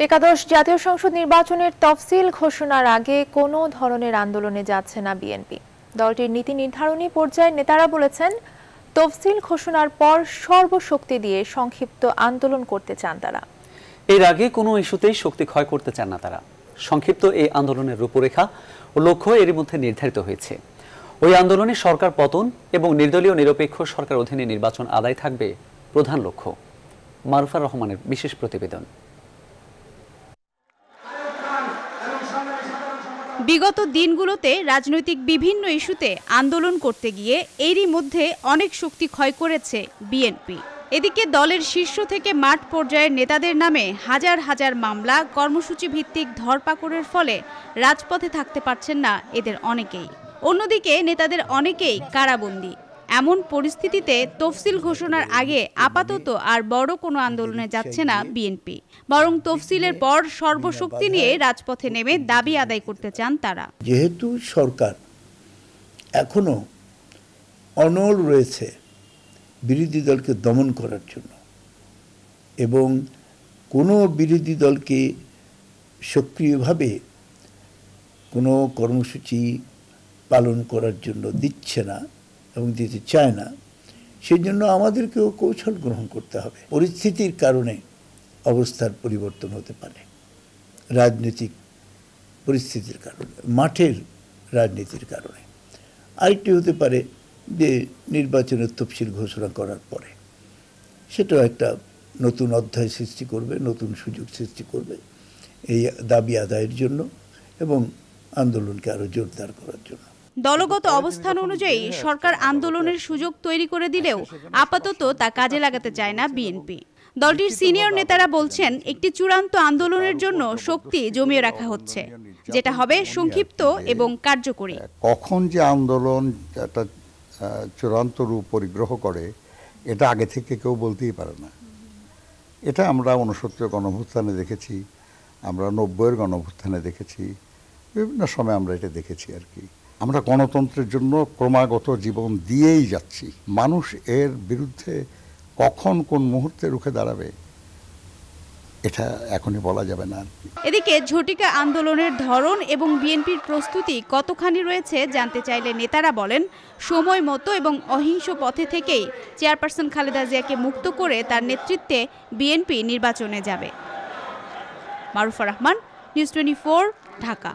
একাদশ জাতীয় সংসদ নির্বাচনের তফসিল ঘোষণার আগে কোনো ধরনের আন্দোলনে যাচ্ছে না বিএনপি। দলটির নীতি নির্ধারণী পর্যায়ের নেতারা বলেছেন, তফসিল ঘোষণার পর সর্বশক্তি দিয়ে সংক্ষিপ্ত আন্দোলন করতে চান তারা। এর আগে কোনো ইস্যুতেই শক্তি ক্ষয় করতে চান না তারা। সংক্ষিপ্ত এই আন্দোলনের রূপরেখা ও লক্ষ্য এর মধ্যে নির্ধারিত হয়েছে। ওই আন্দোলনে সরকার পতন এবং নির্দলীয় নিরপেক্ষ সরকার অধীনে নির্বাচন আদায় থাকবে প্রধান লক্ষ্য। মারুফার রহমানের বিশেষ প্রতিবেদন। বিগত দিনগুলোতে রাজনৈতিক বিভিন্ন ইস্যুতে আন্দোলন করতে গিয়ে এরই মধ্যে অনেক শক্তি ক্ষয় করেছে বিএনপি। এদিকে দলের শীর্ষ থেকে মাঠ পর্যায়ের নেতাদের নামে হাজার হাজার মামলা কর্মসূচি ভিত্তিক ধরপাকড়ের ফলে রাজপথে থাকতে পারছেন না এদের অনেকেই। অন্যদিকে নেতাদের অনেকেই কারাবন্দী। এমন পরিস্থিতিতে তফসিল ঘোষণার আগে আপাতত আর বড় কোনো আন্দোলনে যাচ্ছে না বিএনপি। বরং তফসিলের পর সর্বশক্তি নিয়ে রাজপথে নেমে দাবি আদায় করতে চান তারা। যেহেতু সরকার এখনও অনল রয়েছে বিরোধী দলকে দমন করার জন্য এবং কোনো বিরোধী দলকে সক্রিয়ভাবে কোনো কর্মসূচি পালন করার জন্য দিচ্ছে না এবং দিতে চায় না সেই জন্য আমাদেরকেও কৌশল গ্রহণ করতে হবে। পরিস্থিতির কারণে অবস্থার পরিবর্তন হতে পারে। রাজনৈতিক পরিস্থিতির কারণে, মাঠের রাজনীতির কারণে। আরেকটি হতে পারে যে নির্বাচনের তফসিল ঘোষণা করার পরে। সেটাও একটা নতুন অধ্যায় সৃষ্টি করবে, নতুন সুযোগ সৃষ্টি করবে এই দাবি আদায়ের জন্য এবং আন্দোলনকে আরও জোরদার করার জন্য। দলগত অবস্থান অনুযায়ী সরকার আন্দোলনের সুযোগ তৈরি করে দিলেও আপাতত তা কাজে লাগাতে চায় না বিএনপি। দলটির সিনিয়র নেতারা বলছেন একটি চূড়ান্ত আন্দোলনের জন্য শক্তি জমিয়ে রাখা হচ্ছে যেটা হবে সংক্ষিপ্ত এবং কার্যকরী। কখন যে আন্দোলন একটা চূড়ান্ত রূপ পরিগ্রহ করে এটা আগে থেকে কেউ বলতেই পারে না। এটা আমরা উনসত্তর গণভুত্থানে দেখেছি আমরা নব্বইয়ের গণভুত্থানে দেখেছি বিভিন্ন সময় আমরা এটা দেখেছি আর কি। আমরা গণতন্ত্রের জন্য ক্রমাগত জীবন দিয়েই যাচ্ছি। মানুষ এর বিরুদ্ধে কখন কোন মুহূর্তে রুখে দাঁড়াবে, এটা এখনই বলা যাবে না এদিকে ঝটিকা আন্দোলনের ধরন এবং বিএনপির প্রস্তুতি কতখানি রয়েছে জানতে চাইলে নেতারা বলেন, সময় মতো এবং অহিংস পথে থেকেই চেয়ারপারসন খালেদা জিয়াকে মুক্ত করে তার নেতৃত্বে বিএনপি নির্বাচনে যাবে। Marufa Rahman, news twenty Dhaka.